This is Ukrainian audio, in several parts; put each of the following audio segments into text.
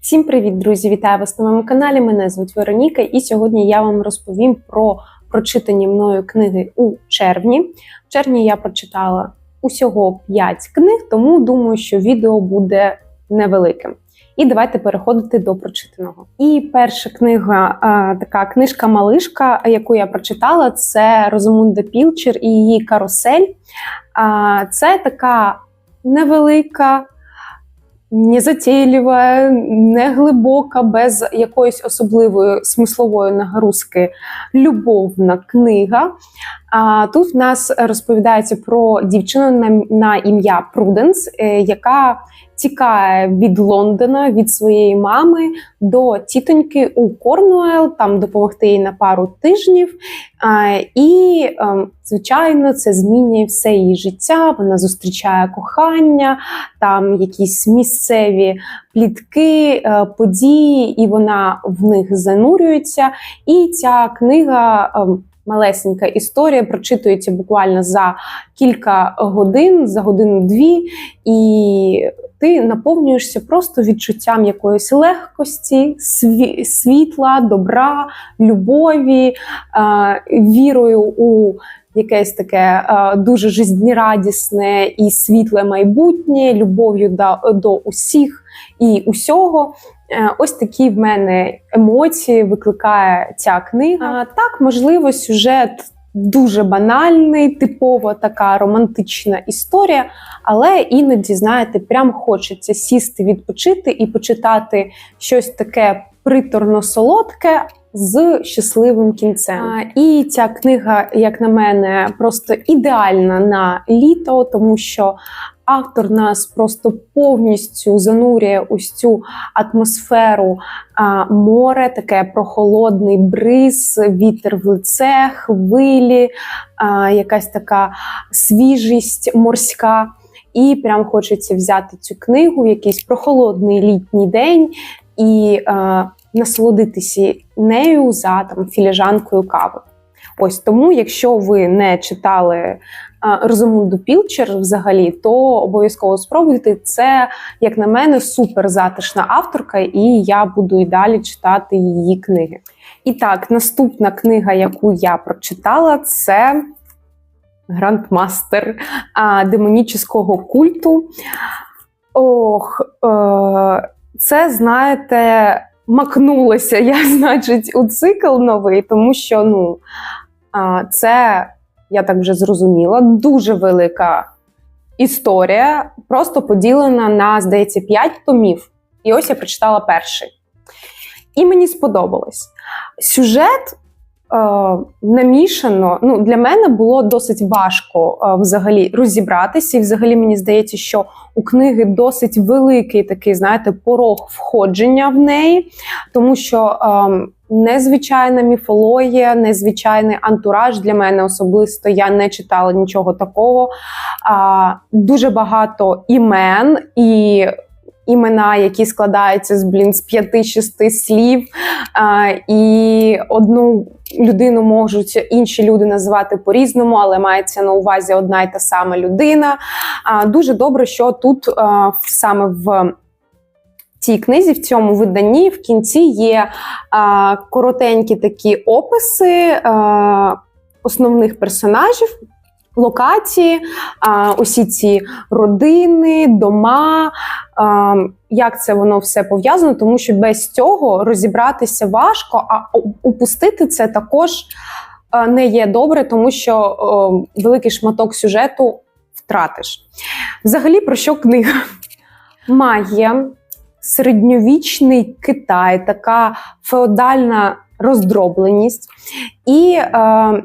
Всім привіт, друзі! Вітаю вас на моєму каналі. Мене звуть Вероніка, і сьогодні я вам розповім про прочитані мною книги у червні. В червні я прочитала усього 5 книг, тому думаю, що відео буде невеликим. І давайте переходити до прочитаного. І перша книга, така книжка-малишка, яку я прочитала, це Розумунда Пілчер і її карусель. Це така невелика не неглибока, не глибока, без якоїсь особливої смислової нагрузки любовна книга. А тут в нас розповідається про дівчину на, на ім'я Пруденс, яка тікає від Лондона від своєї мами до тітоньки у Корнуел, там допомогти їй на пару тижнів. А, І, ем, звичайно, це змінює все її життя. Вона зустрічає кохання, там якісь місцеві плітки, е, події, і вона в них занурюється. І ця книга. Малесенька історія прочитується буквально за кілька годин, за годину-дві, і ти наповнюєшся просто відчуттям якоїсь легкості, сві- світла, добра, любові, е, вірою у якесь таке е, дуже жизнерадісне і світле майбутнє, любов'ю до, до усіх і усього. Е, Ось такі в мене емоції викликає ця книга. Так, можливо, сюжет дуже банальний, типова така романтична історія, але іноді, знаєте, прям хочеться сісти, відпочити і почитати щось таке приторно солодке. З щасливим кінцем. А, і ця книга, як на мене, просто ідеальна на літо, тому що автор нас просто повністю занурює ось цю атмосферу море, таке прохолодний бриз, вітер в лице, хвилі, якась така свіжість морська. І прям хочеться взяти цю книгу в якийсь прохолодний літній день і а, насолодитися нею за там філіжанкою кави. Ось тому, якщо ви не читали Розумунду Пілчер взагалі, то обов'язково спробуйте. Це, як на мене, супер затишна авторка, і я буду і далі читати її книги. І так, наступна книга, яку я прочитала, це Грандмастер демонічного культу. Ох, е, це, знаєте, макнулася я, значить, у цикл новий, тому що ну, це, я так вже зрозуміла, дуже велика історія, просто поділена на, здається, 5 томів. І ось я прочитала перший. І мені сподобалось. Сюжет е, намішано. Ну, для мене було досить важко е, взагалі розібратися. І взагалі мені здається, що у книги досить великий такий, знаєте, порог входження в неї, тому що е, незвичайна міфологія, незвичайний антураж для мене особисто. Я не читала нічого такого. А, дуже багато імен і. Імена, які складаються з блін з п'яти-шести слів, а, і одну людину можуть інші люди називати по-різному, але мається на увазі одна й та сама людина. А, дуже добре, що тут а, саме в цій книзі, в цьому виданні, в кінці є а, коротенькі такі описи а, основних персонажів. Локації, а, усі ці родини, дома, як це воно все пов'язано, тому що без цього розібратися важко, а упустити це також не є добре, тому що великий шматок сюжету втратиш. Взагалі, про що книга? Магія, середньовічний Китай, така феодальна роздробленість. І е,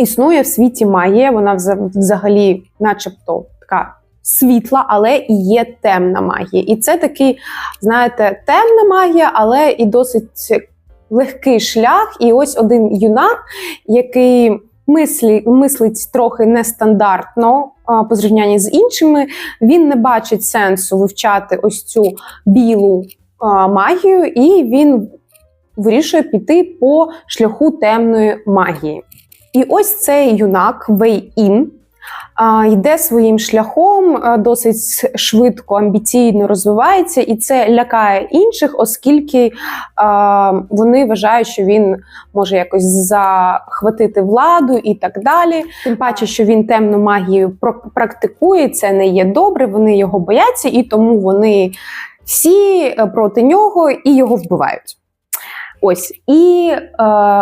існує в світі магія, вона взагалі, начебто, така світла, але і є темна магія. І це такий, знаєте, темна магія, але і досить легкий шлях. І ось один юнак, який мислі, мислить трохи нестандартно по зрівнянні з іншими, він не бачить сенсу вивчати ось цю білу магію, і він вирішує піти по шляху темної магії. І ось цей юнак Вей Ін йде своїм шляхом, досить швидко, амбіційно розвивається, і це лякає інших, оскільки вони вважають, що він може якось захватити владу і так далі. Тим паче, що він темну магію практикує, це не є добре. Вони його бояться, і тому вони всі е, проти нього і його вбивають. Ось і е,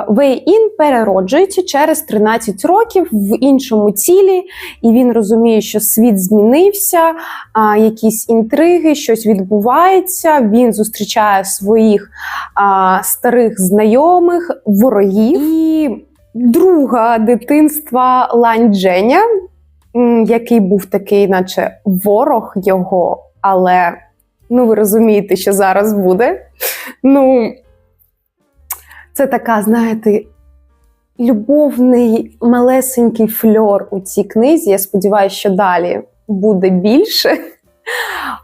Вей-Ін перероджується через 13 років в іншому тілі, і він розуміє, що світ змінився, а, якісь інтриги, щось відбувається. Він зустрічає своїх а, старих знайомих, ворогів. І друга дитинства Лань Дженя, який був такий, наче ворог його, але ну ви розумієте, що зараз буде. Ну, це така, знаєте, любовний малесенький фльор у цій книзі. Я сподіваюся, що далі буде більше.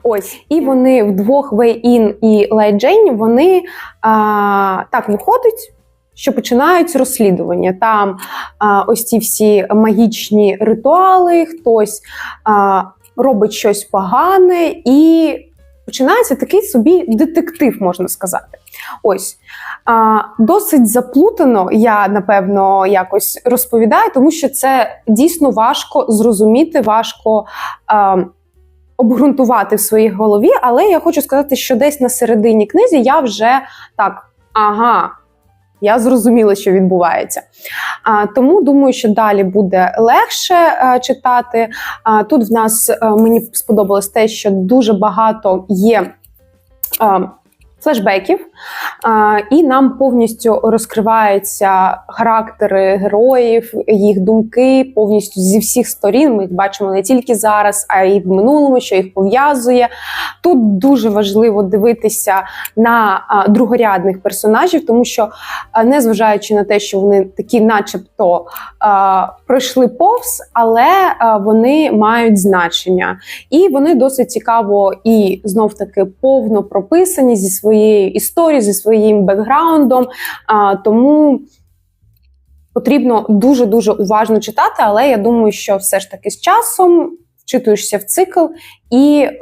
Ось, і вони вдвох Вей-Ін і Лай Джейн, вони а, так виходять, що починають розслідування. Там а, ось ці всі магічні ритуали, хтось а, робить щось погане, і починається такий собі детектив, можна сказати. Ось. А, досить заплутано, я напевно якось розповідаю, тому що це дійсно важко зрозуміти, важко а, обґрунтувати в своїй голові. Але я хочу сказати, що десь на середині книзі я вже так, ага. Я зрозуміла, що відбувається. А, тому думаю, що далі буде легше а, читати. А, тут в нас а, мені сподобалось те, що дуже багато є. А, Флешбеків, і нам повністю розкриваються характери героїв, їх думки повністю зі всіх сторін. Ми їх бачимо не тільки зараз, а й в минулому, що їх пов'язує. Тут дуже важливо дивитися на другорядних персонажів, тому що, незважаючи на те, що вони такі, начебто, пройшли повз, але вони мають значення. І вони досить цікаво і знов таки повно прописані зі своєю історією, зі своїм бекграундом. А, тому потрібно дуже дуже уважно читати, але я думаю, що все ж таки з часом вчитуєшся в цикл і е,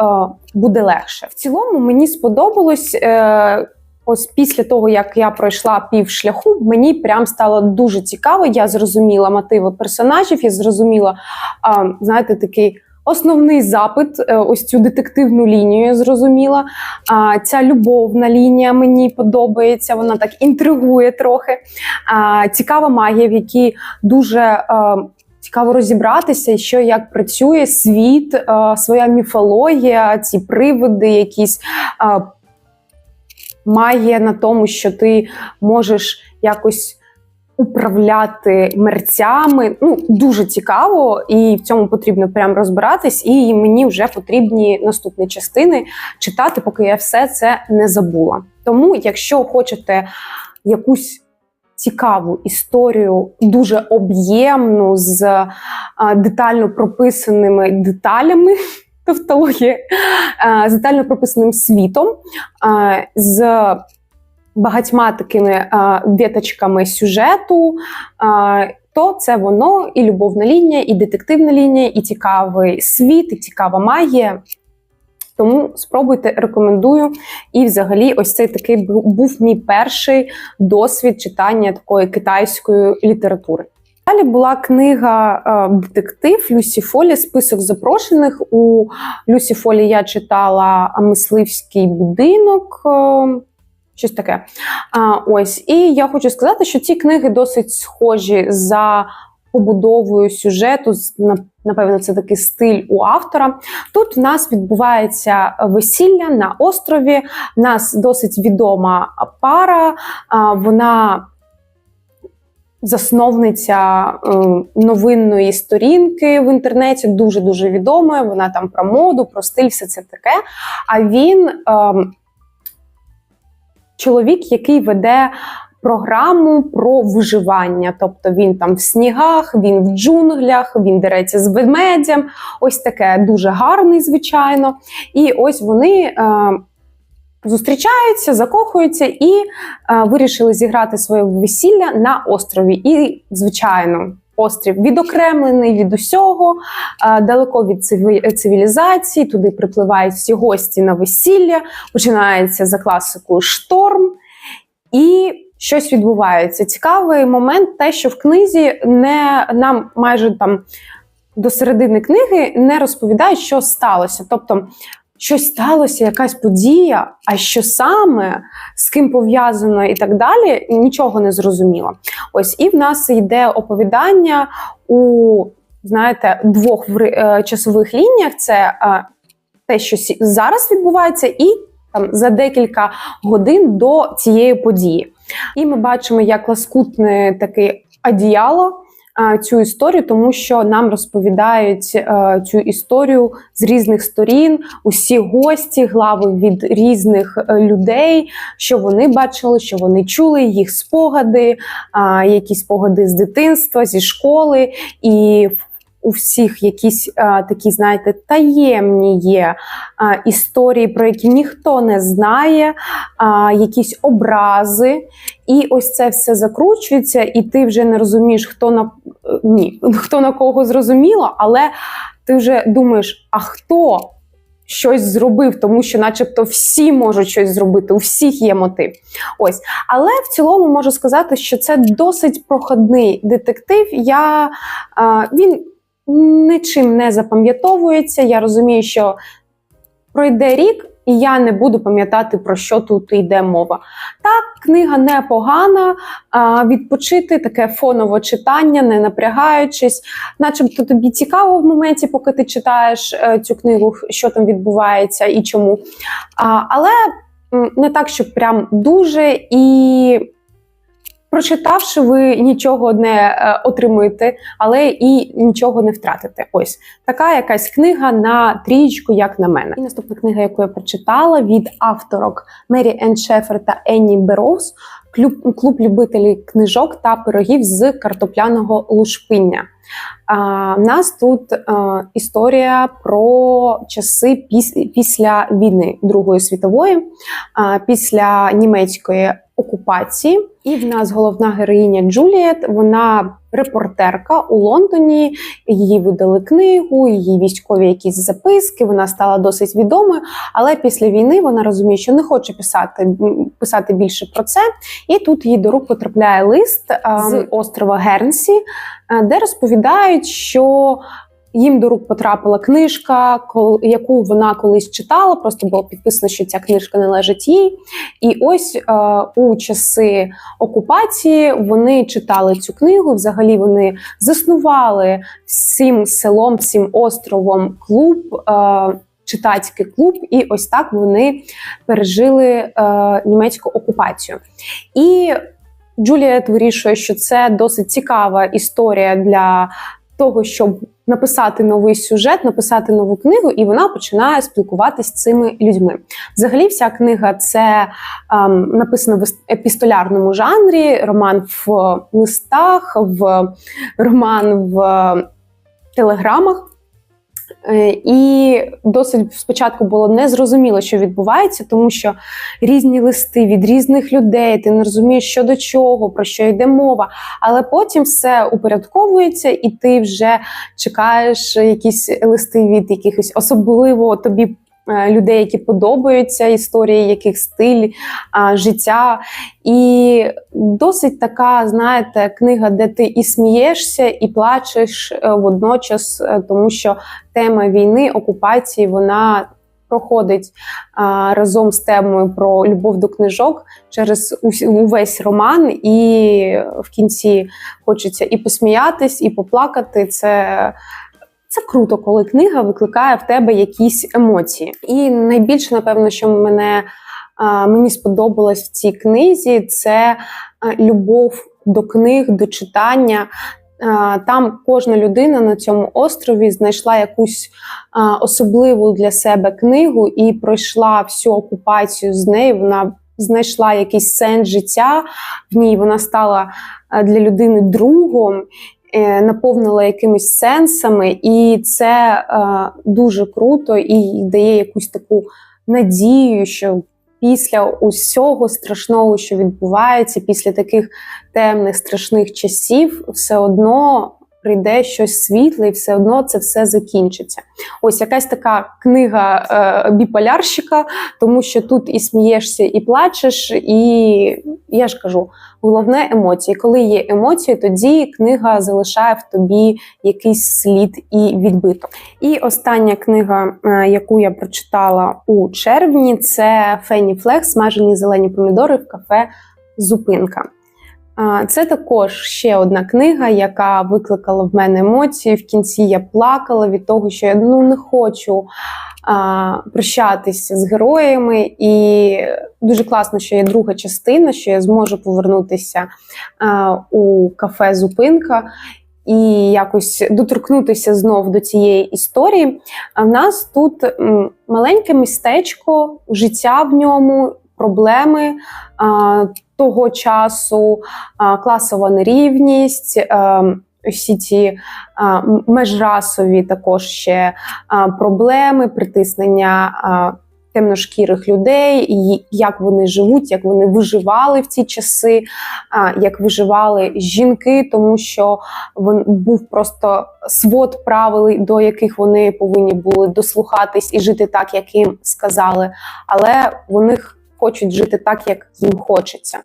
буде легше. В цілому мені сподобалось. Е, Ось після того, як я пройшла пів шляху, мені прям стало дуже цікаво. Я зрозуміла мотиви персонажів, я зрозуміла, а, знаєте, такий основний запит, е, ось цю детективну лінію зрозуміла. Ця любовна лінія мені подобається, вона так інтригує трохи. Цікава магія, в якій дуже. е, Цікаво розібратися, що як працює світ, е, своя міфологія, ці привиди, якісь магія на тому, що ти можеш якось управляти мерцями. Ну, дуже цікаво, і в цьому потрібно прям розбиратись. І мені вже потрібні наступні частини читати, поки я все це не забула. Тому, якщо хочете якусь цікаву історію, дуже об'ємну, з детально прописаними деталями. Тавтологія з детально прописаним світом, з багатьма такими а, віточками сюжету, а, то це воно і любовна лінія, і детективна лінія, і цікавий світ, і цікава магія. Тому спробуйте, рекомендую. І, взагалі, ось цей такий був мій перший досвід читання такої китайської літератури. Далі була книга е, детектив Люсі Фолі, список запрошених. У Люсі Фолі я читала мисливський будинок. Щось таке. А, ось. І я хочу сказати, що ці книги досить схожі за побудовою сюжету. Напевно, це такий стиль у автора. Тут в нас відбувається весілля на острові. В нас досить відома пара. а, Вона засновниця е, новинної сторінки в інтернеті, дуже дуже відомої. Вона там про моду, про стиль, все це таке. А він ем, чоловік, який веде програму про виживання. Тобто він там в снігах, він в джунглях, він дереться з ведмедям. Ось таке дуже гарний, звичайно. І ось вони. Е, Зустрічаються, закохуються і е, вирішили зіграти своє весілля на острові. І, звичайно, острів відокремлений від усього, далеко від цивілізації. Туди припливають всі гості на весілля, починається за класикою шторм, і щось відбувається. Цікавий момент, те, що в книзі не нам майже там до середини книги не розповідають, що сталося. Тобто, щось сталося, якась подія, а що саме, з ким пов'язано і так далі, нічого не зрозуміло. Ось і в нас йде оповідання у знаєте, двох е, часових лініях. Це е, те, що зараз відбувається, і там за декілька годин до цієї події. І ми бачимо, як ласкутне таке одіяло цю історію, тому що нам розповідають е, цю історію з різних сторін, усі гості, глави від різних е, людей, що вони бачили, що вони чули, їх спогади, якісь спогади з дитинства, зі школи, і у всіх якісь а, такі, знаєте, таємні є а, історії, про які ніхто не знає, а, якісь образи. І ось це все закручується, і ти вже не розумієш, хто на е, ні, хто на кого зрозуміло, але ти вже думаєш, а хто щось зробив, тому що, начебто, всі можуть щось зробити, у всіх є мотив. Ось, але в цілому можу сказати, що це досить проходний детектив. Я а, він нічим не запам'ятовується. Я розумію, що пройде рік. І я не буду пам'ятати, про що тут йде мова. Так, книга непогана, відпочити таке фонове читання, не напрягаючись, начебто тобі цікаво в моменті, поки ти читаєш е, цю книгу, що там відбувається і чому. Але не так, щоб прям дуже і. Прочитавши, ви нічого не е, отримуєте, але і нічого не втратите. Ось така якась книга на трієчку, як на мене. І наступна книга, яку я прочитала від авторок Мері Енн Шефер та Енні Бероуз клуб, клуб любителів книжок та пирогів з картопляного лушпиння. А, у нас тут е, історія про часи піс, після війни Другої світової, а, після німецької окупації. І в нас головна героїня Джуліет. Вона репортерка у Лондоні. Її видали книгу, її військові якісь записки. Вона стала досить відомою. Але після війни вона розуміє, що не хоче писати писати більше про це. І тут їй до рук потрапляє лист з острова Гернсі, де розповідають, що їм до рук потрапила книжка, яку вона колись читала. Просто було підписано, що ця книжка належить їй. І ось е, у часи окупації вони читали цю книгу. Взагалі вони заснували всім селом, всім островом клуб. Е, Читацький клуб, і ось так вони пережили е, німецьку окупацію. І Джуліет вирішує, що це досить цікава історія для того, щоб написати новий сюжет, написати нову книгу, і вона починає спілкуватися з цими людьми. Взагалі, вся книга це ем, написана в епістолярному жанрі, роман в листах, в роман в телеграмах. Е, І досить спочатку було незрозуміло, що відбувається, тому що різні листи від різних людей, ти не розумієш, що до чого, про що йде мова. Але потім все упорядковується, і ти вже чекаєш якісь листи від якихось особливо тобі. Е, Людей, які подобаються історії, яких стиль життя, і досить така, знаєте, книга, де ти і смієшся, і плачеш е, водночас, е, тому що тема війни, окупації, вона проходить а, разом з темою про любов до книжок через увесь роман, і в кінці хочеться і посміятись, і поплакати. Це. Це круто, коли книга викликає в тебе якісь емоції. І найбільше, напевно, що мене мені сподобалось в цій книзі, це любов до книг, до читання. Там кожна людина на цьому острові знайшла якусь особливу для себе книгу і пройшла всю окупацію з нею. Вона знайшла якийсь сенс життя в ній. Вона стала для людини другом. Е, Наповнила якимись сенсами, і це е, дуже круто і дає якусь таку надію, що після усього страшного, що відбувається, після таких темних страшних часів, все одно прийде щось світле, і все одно це все закінчиться. Ось якась така книга е, біполярщика, тому що тут і смієшся, і плачеш, і я ж кажу, головне емоції. Коли є емоції, тоді книга залишає в тобі якийсь слід і відбиток. І остання книга, е, яку я прочитала у червні, це Фенні Флех, смажені зелені помідори в кафе Зупинка. Це також ще одна книга, яка викликала в мене емоції. В кінці я плакала від того, що я ну не хочу а, прощатися з героями, і дуже класно, що є друга частина, що я зможу повернутися а, у кафе Зупинка. І якось доторкнутися знов до цієї історії. А в нас тут маленьке містечко, життя в ньому, проблеми того часу, класова нерівність. А, Всі ці а, межрасові також ще а, проблеми, притиснення а, темношкірих людей, і як вони живуть, як вони виживали в ці часи, а, як виживали жінки, тому що він був просто свод правил, до яких вони повинні були дослухатись і жити так, як їм сказали. Але вони хочуть жити так, як їм хочеться.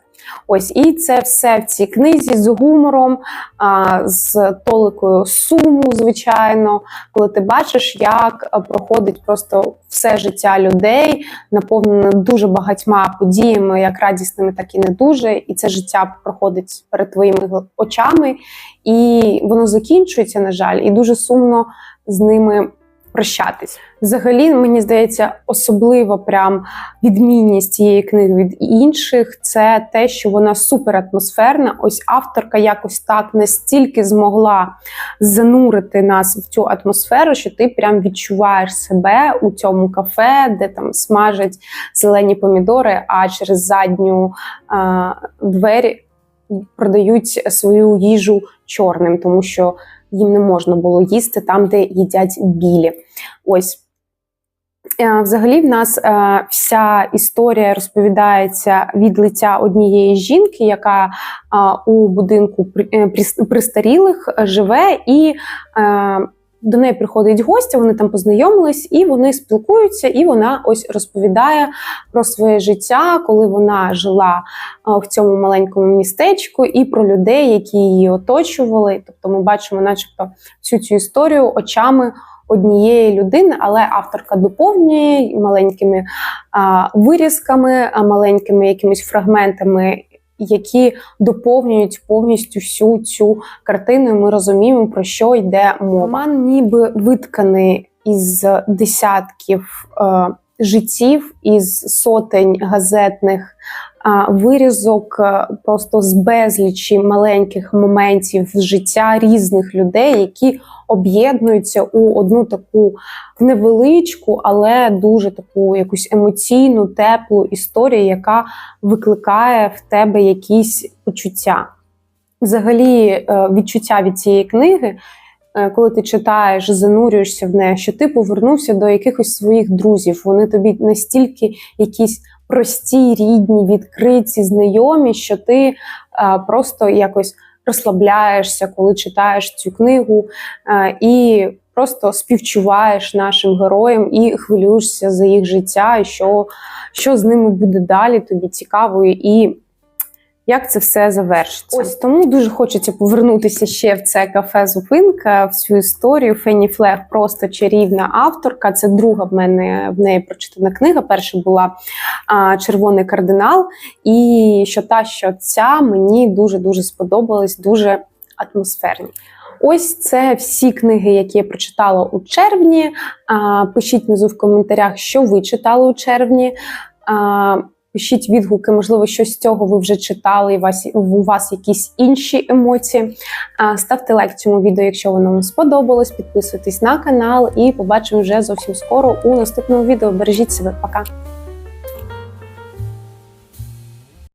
Ось і це все в цій книзі з гумором, а, з толикою суму, звичайно, коли ти бачиш, як проходить просто все життя людей, наповнене дуже багатьма подіями, як радісними, так і не дуже. І це життя проходить перед твоїми очами, і воно закінчується, на жаль, і дуже сумно з ними прощатись. Взагалі, мені здається, особлива прям відмінність цієї книги від інших це те, що вона суператмосферна. Ось авторка якось так настільки змогла занурити нас в цю атмосферу, що ти прям відчуваєш себе у цьому кафе, де там смажать зелені помідори, а через задню а, двері продають свою їжу чорним, тому що їм не можна було їсти там, де їдять білі. Ось. Е, взагалі, в нас е, вся історія розповідається від лиця однієї жінки, яка е, у будинку пристарілих живе, і до неї приходить гостя, вони там познайомились, і вони спілкуються, і вона ось розповідає про своє життя, коли вона жила в цьому маленькому містечку, і про людей, які її оточували. Тобто, ми бачимо, начебто, всю цю історію очами. Однієї людини, але авторка доповнює маленькими а, вирізками, а маленькими якимись фрагментами які доповнюють повністю всю цю картину. Ми розуміємо, про що йде мова. Роман ніби витканий із десятків е, життів, із сотень газетних вирізок е, просто з безлічі маленьких моментів життя різних людей, які об'єднуються у одну таку невеличку, але дуже таку якусь емоційну, теплу історію, яка викликає в тебе якісь почуття. Взагалі, е, відчуття від цієї книги. Е, коли ти читаєш, занурюєшся в неї, що ти повернувся до якихось своїх друзів. Вони тобі настільки якісь прості, рідні, відкриті, знайомі, що ти а, просто якось розслабляєшся, коли читаєш цю книгу а, і просто співчуваєш нашим героям і хвилюєшся за їх життя, що, що з ними буде далі, тобі цікаво і як це все завершиться. Ось тому дуже хочеться повернутися ще в це кафе Зупинка, в цю історію. Фенні Флег просто чарівна авторка. Це друга в мене в неї прочитана книга. Перша була а, Червоний кардинал. І що та, що ця мені дуже-дуже сподобалась, дуже атмосферні. Ось це всі книги, які я прочитала у червні. А, Пишіть внизу в коментарях, що ви читали у червні. А, Пишіть відгуки, можливо, щось з цього ви вже читали, і вас, у вас якісь інші емоції. Ставте лайк цьому відео, якщо воно вам сподобалось. Підписуйтесь на канал і побачимо вже зовсім скоро у наступному відео. Бережіть себе, пока!